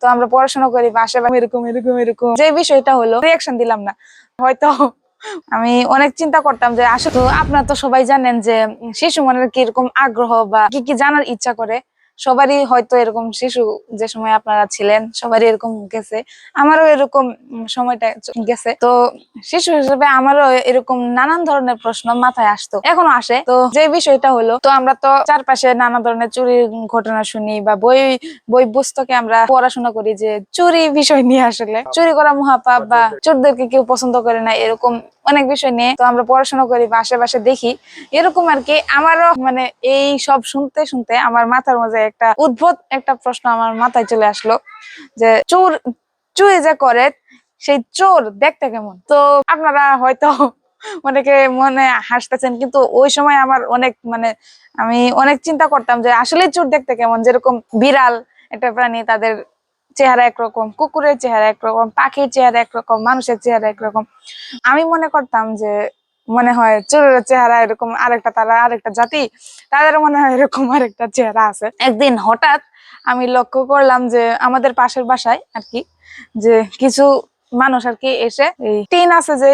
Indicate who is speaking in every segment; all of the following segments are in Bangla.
Speaker 1: তো আমরা পড়াশোনা করি বাসা এরকম এরকম এরকম। যে বিষয়টা হলো রিয়াকশন দিলাম না। হয়তো আমি অনেক চিন্তা করতাম যে, আসলে আপনারা তো সবাই জানেন যে, শিশু মনের কীরকম আগ্রহ বা কি কি জানার ইচ্ছা করে। সবারই হয়তো এরকম শিশু যে সময় আপনারা ছিলেন, সবারই এরকম গেছে। আমারও এরকম সময়টা গেছে। তো শিশু হিসেবে আমারও এরকম নানান ধরনের প্রশ্ন মাথায় আসতো, এখনও আসে। তো যে বিষয়টা হলো, তো আমরা তো চারপাশে নানা ধরনের চুরির ঘটনা শুনি বা বই বই পুস্তকে আমরা পড়াশোনা করি যে চুরি বিষয় নিয়ে আসলে। চুরি করা মহাপাপ বা চোরদেরকে কেউ পছন্দ করে না, এরকম অনেক বিষয় নিয়ে তো আমরা পড়াশোনা করি বা আশেপাশে দেখি। এরকম আর কি, আমারও মানে এই সব শুনতে শুনতে আমার মাথার মাঝে একটা উদ্ভট একটা প্রশ্ন আমার মাথায় চলে আসলো যে চোর চুরি যে করে, সেই চোর দেখতে কেমন? তো আপনারা হয়তো অনেকে মনে হাসতেছেন, কিন্তু ওই সময় আমার অনেক মানে আমি অনেক চিন্তা করতাম যে আসলে চোর দেখতে কেমন? যেরকম বিড়াল, একটা প্রাণী, তাদের চেহারা একরকম, কুকুরের চেহারা একরকম, পাখির চেহারা একরকম, মানুষের চেহারা একরকম। আমি মনে করতাম যে মনে হয় চোরের চেহারা এরকম আরেকটা তারা, আরেকটা জাতি, তাদের মনে হয় এরকম আরেকটা চেহারা আছে। একদিন হঠাৎ আমি লক্ষ্য করলাম যে আমাদের পাশের বাসায় আর কি, যে কিছু মানুষ আর কি এসে টিন আছে যে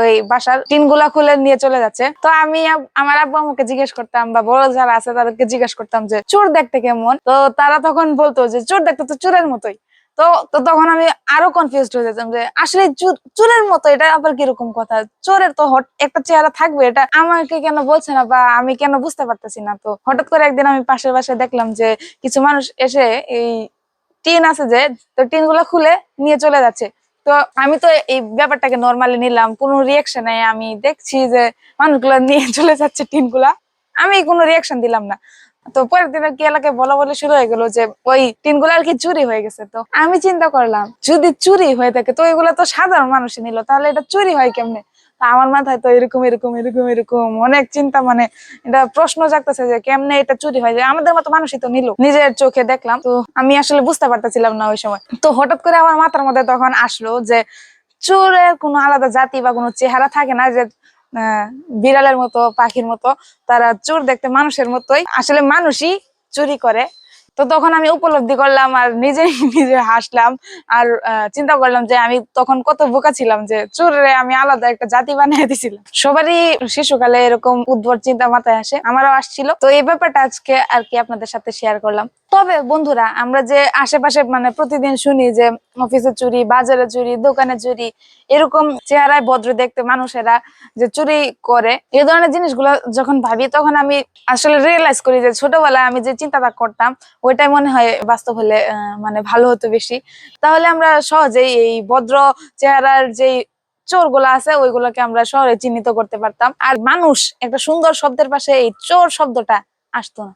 Speaker 1: ওই বাসার টিনগুলা খুলে নিয়ে চলে যাচ্ছে। তো আমি আমার আব্বু আমাকে জিজ্ঞেস করতাম বা বড় যারা আছে তাদেরকে জিজ্ঞেস করতাম যে, চোর দেখতে কেমন? তো তারা তখন বলতো যে, চোর দেখতে তো চোরের মতোই। তো তখন আমি আরও কনফিউজড হয়ে যেতাম যে, আসলে চোরের মতো এটা আবার কীরকম কথা? চোরের তো একটা চেহারা থাকবে, এটা আমাকে কেন বলছে না বা আমি কেন বুঝতে পারতেছি না? তো হঠাৎ করে একদিন আমি পাশের বাসায় দেখলাম যে, কিছু মানুষ এসে এই টিন আছে যে, তো টিনগুলো খুলে নিয়ে চলে যাচ্ছে। তো আমি তো এই ব্যাপারটাকে নর্মালি নিলাম, কোনো রিয়াকশনে আমি দেখছি যে, মানুষগুলো নিয়ে চলে যাচ্ছে টিনগুলা আমি কোনো রিয়াকশন দিলাম না। তো পরের দিন আর কি এলাকায় বলা বলে শুরু হয়ে গেল যে ওই টিনগুলো আর কি চুরি হয়ে গেছে তো। আমি চিন্তা করলাম, যদি চুরি হয়ে থাকে, তো এগুলো তো সাধারণ মানুষই নিল, তাহলে এটা চুরি হয় কেমনে? আমার মাথায় তো এরকম এরকম এরকম এরকম অনেক চিন্তা মানে এটা প্রশ্ন জাগতেছে যে কেমনে এটা চুরি হয় যে আমাদের মতো মানুষই তো নিল, নিজের চোখে দেখলাম, তো আমি আসলে বুঝতে পারতেছিলাম না ওই সময়। তো হঠাৎ করে আমার মাথার মধ্যে তখন আসলো যে চোরের কোনো আলাদা জাতি বা কোনো চেহারা থাকে না যে বিড়ালের মতো, পাখির মতো, তারা চোর দেখতে মানুষের মতোই। আসলে মানুষই চুরি করে। তো তখন আমি উপলব্ধি করলাম আর নিজেই নিজে হাসলাম আর চিন্তা করলাম যে আমি তখন কত বোকা ছিলাম যে চোরে আমি আলাদা একটা জাতি বানিয়ে দিছিলাম। সবারই শিশুকালে এরকম উদ্ভট চিন্তা মাথায় আসে, আমারও আসছিল। তো এই ব্যাপারটা আজকে আর কি আপনাদের সাথে শেয়ার করলাম। তবে বন্ধুরা, আমরা যে আশেপাশে মানে প্রতিদিন শুনি যে অফিসে চুরি বাজারে চুরি দোকানে চুরি, এরকম চেহারায় ভদ্র দেখতে মানুষেরা যে চুরি করে এই ধরনের জিনিসগুলো যখন ভাবি, তখন আমি আসলে রিয়েলাইজ করি যে ছোটবেলায় আমি যে চিন্তাটা করতাম, ওইটাই মনে হয় বাস্তব হলে মানে ভালো হতো বেশি। তাহলে আমরা সহজেই এই ভদ্র চেহারার যেই চোরগুলা আছে, ওইগুলোকে আমরা শহরে চিহ্নিত করতে পারতাম। আর মানুষ একটা সুন্দর শব্দের পাশে এই চোর শব্দটা আসতো না।